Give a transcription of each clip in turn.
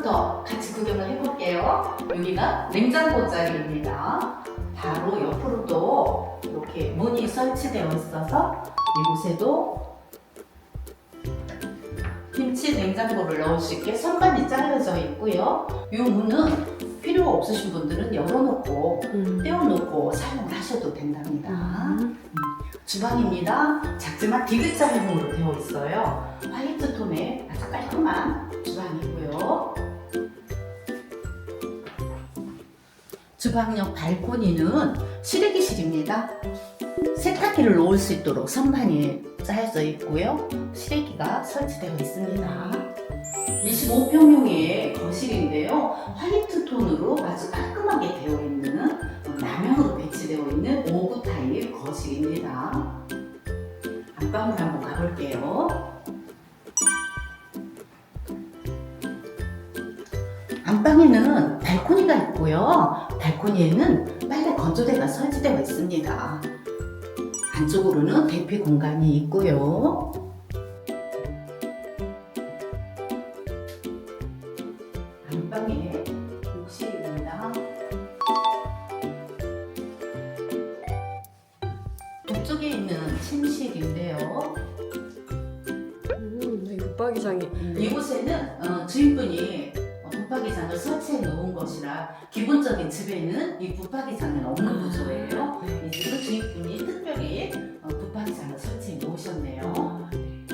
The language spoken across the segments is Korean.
옆으로부터 같이 구경을 해볼게요. 여기가 냉장고 자리입니다. 바로 옆으로도 이렇게 문이 설치되어 있어서 이곳에도 김치 냉장고를 넣을 수 있게 선반이 잘려져 있고요. 이 문은 필요 없으신 분들은 열어놓고 음. 떼어놓고 사용을 하셔도 된답니다. 음. 주방입니다. 작지만 디귿자 형으로 되어 있어요. 화이트 톤의 아주 깔끔한 주방이고요. 주방 옆 발코니는 실외기실입니다. 세탁기를 놓을 수 있도록 선반이 짜여져 있고요. 실외기가 설치되어 있습니다. 25평형의 거실인데요. 화이트 톤으로 아주 깔끔하게 되어 있는 어, 남형으로 배치되어 있는 5구 타입 거실입니다. 안방으로 한번 가볼게요. 안방에는 발코니가 있고요. 발코니에는 빨래 건조대가 설치되어 있습니다. 안쪽으로는 대피 공간이 있고요. 안방에 욕실입니다. 북쪽에 있는 침실인데요. 음, 붙박이장이 있네. 이곳에는 어, 주인분이 어, 붙박이장을 설치해 놓은 것이라 기본적인 집에는 이 붙박이장은 없는 구조예요. 네. 이 집은 주인분이 특별히 어, 붙박이장을 설치해 놓으셨네요. 아, 네.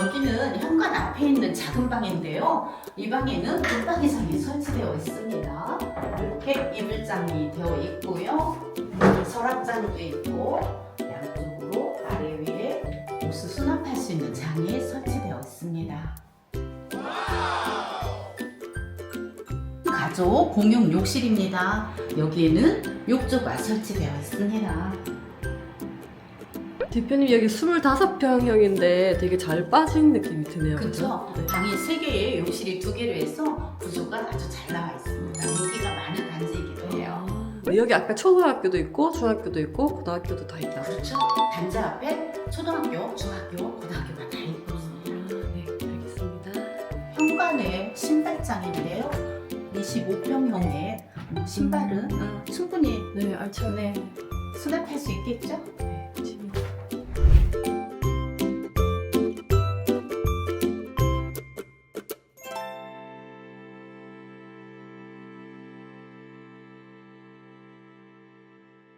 여기는 현관 앞에 있는 작은 방인데요. 이 방에는 붙박이장이 설치되어 있습니다. 이렇게 이불장이 되어 있고요. 서랍장도 있고 양쪽으로 아래 위에 옷을 수납할 수 있는 장이 설치되어 있습니다. 가족 공용 욕실입니다. 여기에는 욕조가 설치되어 있습니다. 대표님 여기 25평형인데 되게 잘 빠진 느낌이 드네요. 그렇죠. 네. 방이 세 개에 욕실이 두 개로 해서 구조가 아주 잘 나와 있습니다. 인기가 많은 단지이기도 해요. 아, 네, 여기 아까 초등학교도 있고 중학교도 있고 고등학교도 다 있다. 그렇죠. 단지 앞에 초등학교, 중학교, 고등학교가 다 있고. 아, 네, 알겠습니다. 현관에 신발장인데요. 25평형의 신발은 어, 충분히 네, 알죠. 네, 수납할 수 있겠죠? 네.